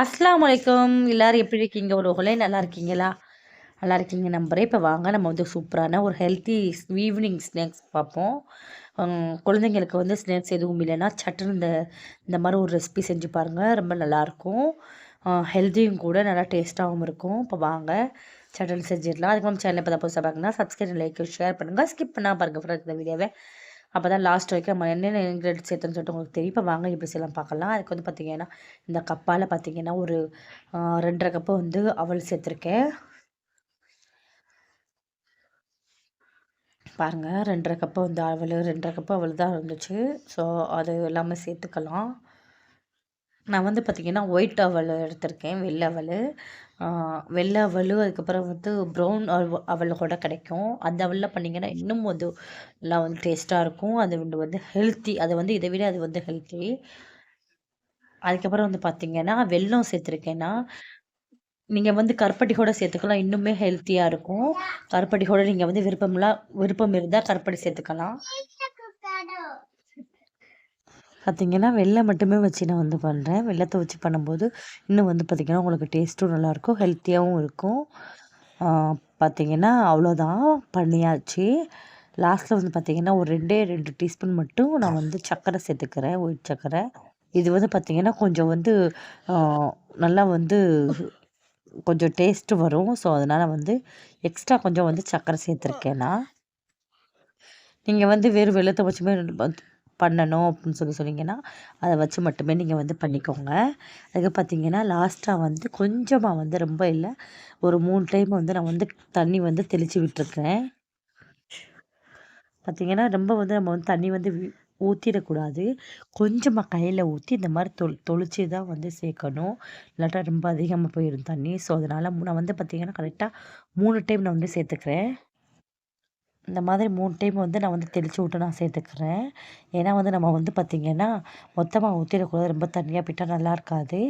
அஸ்லாம் வலைக்கம் எல்லோரும் எப்படி இருக்கீங்க? உலகளே நல்லா இருக்கீங்களா? நல்லா இருக்கீங்க நம்புகிறேன் இப்போ வாங்க நம்ம வந்து சூப்பரான ஒரு ஹெல்த்தி ஈவினிங் ஸ்நாக்ஸ் பார்ப்போம். குழந்தைங்களுக்கு வந்து ஸ்நாக்ஸ் எதுவும் இல்லைன்னா சட்டுன்னு இந்த இந்த மாதிரி ஒரு ரெசிபி செஞ்சு பாருங்கள் ரொம்ப நல்லாயிருக்கும் ஹெல்த்தியும் கூட நல்லா டேஸ்ட்டாகவும் இருக்கும். இப்போ வாங்க சட்டுன்னு செஞ்சிடலாம். அதுக்கு நம்ம சேனல் இப்போ தான் புதுசாக பார்க்கணும் சப்ஸ்கிரைப் லைக் ஷேர் பண்ணுங்கள் ஸ்கிப் பண்ணால் பாருங்கள் ஃப்ரெண்ட்ஸ் இந்த வீடியோவை அப்போ தான் லாஸ்ட் வரைக்கும் நம்ம என்னென்ன இன்க்ரீடியன்ட் சேர்த்துன்னு சொல்லிட்டு உங்களுக்கு தெரியும். இப்போ வாங்க இப்படி செய்யலாம் பார்க்கலாம். அதுக்கு வந்து பார்த்திங்கன்னா இந்த கப்பால் பார்த்திங்கன்னா ஒரு ரெண்டரை கப்பு வந்து அவல் சேர்த்துருக்கேன். பாருங்கள் ரெண்டரை கப்பு வந்து அவல் ரெண்டரை கப்பு அவள் தான் இருந்துச்சு. ஸோ அது எல்லாமே சேர்த்துக்கலாம். நான் வந்து பார்த்திங்கன்னா ஒயிட் அவல் எடுத்திருக்கேன் வெள்ளை அவல் வெள்ளை அவல் அதுக்கப்புறம் வந்து ப்ரௌன் அவல் கூட கிடைக்கும். அந்த அவலில் பண்ணிங்கன்னா இன்னும் வந்து நல்லா வந்து டேஸ்ட்டாக இருக்கும். அது வந்து வந்து ஹெல்த்தி அதை வந்து இதை விட அது வந்து ஹெல்த்தி அதுக்கப்புறம் வந்து பார்த்திங்கன்னா வெல்லம் சேர்த்துருக்கேன்னா நீங்கள் வந்து கருப்பட்டி கூட சேர்த்துக்கலாம். இன்னுமே ஹெல்த்தியாக இருக்கும். கருப்பட்டி கூட நீங்கள் வந்து விருப்பம்லாம் விருப்பம் இருந்தால் கருப்பட்டி சேர்த்துக்கலாம். பார்த்திங்கன்னா வெள்ளை மட்டுமே வச்சு நான் வந்து பண்ணுறேன் வெள்ளத்தை வச்சு பண்ணும்போது இன்னும் வந்து பார்த்திங்கன்னா உங்களுக்கு டேஸ்ட்டும் நல்லாயிருக்கும் ஹெல்த்தியாகவும் இருக்கும். பார்த்திங்கன்னா அவ்வளோதான். பண்ணியாச்சு. லாஸ்ட்டில் வந்து பார்த்திங்கன்னா ஒரு ரெண்டே ரெண்டு டீஸ்பூன் மட்டும் நான் வந்து சர்க்கரை சேர்த்துக்கிறேன் ஒயிட் சர்க்கரை இது வந்து பார்த்திங்கன்னா கொஞ்சம் வந்து நல்லா வந்து கொஞ்சம் டேஸ்ட்டு வரும். ஸோ அதனால் வந்து எக்ஸ்ட்ரா கொஞ்சம் வந்து சர்க்கரை சேர்த்துருக்கேன் நான். நீங்கள் வந்து வெறும் வெள்ளத்தை வச்சுமே பண்ணணும் அப்படின்னு சொல்லி சொன்னீங்கன்னா அதை வச்சு மட்டுமே நீங்கள் வந்து பண்ணிக்கோங்க. அதுக்கு பார்த்தீங்கன்னா லாஸ்ட்டாக வந்து கொஞ்சமாக வந்து ரொம்ப இல்லை ஒரு மூணு டைம் வந்து நான் வந்து தண்ணி வந்து தெளித்து விட்டுருக்கேன். பார்த்திங்கன்னா ரொம்ப வந்து நம்ம வந்து தண்ணி வந்து ஊற்றிடக்கூடாது கொஞ்சமாக கையில் ஊற்றி இந்த மாதிரி தொ தொளிச்சு தான் வந்து சேர்க்கணும். இல்லாட்டா ரொம்ப அதிகமாக போயிடும் தண்ணி. ஸோ அதனால் நான் வந்து பார்த்திங்கன்னா கரெக்டாக மூணு டைம் நான் வந்து சேர்த்துக்கிறேன். இந்த மாதிரி மூணு டைம் வந்து நான் வந்து தெளித்து விட்டு நான் சேர்த்துக்கிறேன். ஏன்னா வந்து நம்ம வந்து பார்த்திங்கன்னா மொத்தமாக ஊற்றிடக்கூடாது ரொம்ப தண்ணியாக போயிட்டால் நல்லா இருக்காது.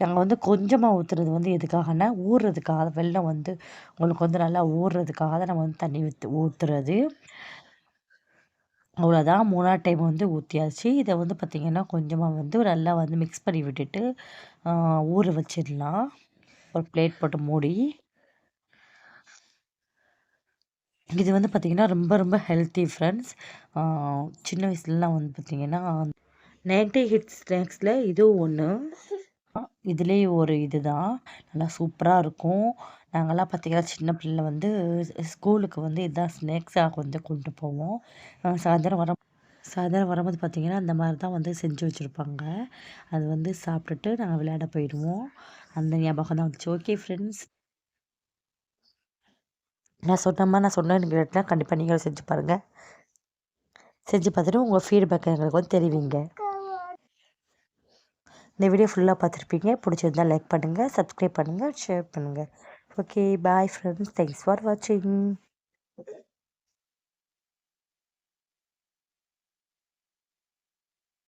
நாங்கள் வந்து கொஞ்சமாக ஊற்றுறது வந்து எதுக்காகனா ஊறுறதுக்காக வெள்ளம் வந்து உங்களுக்கு வந்து நல்லா ஊறுறதுக்காக தான் நம்ம வந்து தண்ணி ஊற்று ஊற்றுறது அவ்வளோதான் மூணாவது டைம் வந்து ஊற்றியாச்சு இதை வந்து பார்த்திங்கன்னா கொஞ்சமாக வந்து நல்லா வந்து மிக்ஸ் பண்ணி விட்டுட்டு ஊற வச்சிடலாம். ஒரு பிளேட் போட்டு மூடி. இது வந்து பார்த்திங்கன்னா ரொம்ப ரொம்ப ஹெல்த்தி ஃப்ரெண்ட்ஸ் சின்ன வயசுலலாம் வந்து பார்த்திங்கன்னா நைட்டி ஹிட் ஸ்நாக்ஸில் இதுவும் ஒன்று இதுலேயே ஒரு இது தான் நல்லா சூப்பராக இருக்கும். நாங்கள்லாம் பார்த்திங்கன்னா சின்ன பிள்ளைல வந்து ஸ்கூலுக்கு வந்து இதுதான் ஸ்நாக்ஸாக வந்து கொண்டு போவோம். சாயந்தரம் வர சாயந்தரம் வரும்போது பார்த்திங்கன்னா அந்த மாதிரி தான் வந்து செஞ்சு வச்சுருப்பாங்க. அது வந்து சாப்பிட்டுட்டு நாங்கள் விளையாட போயிடுவோம். அந்த ஞாபகம் தான் வந்துச்சு. ஓகே ஃப்ரெண்ட்ஸ் நான் சொன்னம்மா நான் சொன்ன இன்க்ரீடியன்ட்லாம் கண்டிப்பாக நீங்களும் செஞ்சு பாருங்கள் செஞ்சு பார்த்துட்டு உங்கள் ஃபீட்பேக் எங்களுக்கு வந்து தெரிவிங்க. இந்த வீடியோ ஃபுல்லாக பார்த்துருப்பீங்க. பிடிச்சிருந்தால் லைக் பண்ணுங்கள் சப்ஸ்கிரைப் பண்ணுங்கள் ஷேர் பண்ணுங்கள் okay bye friends thanks for வாட்சிங்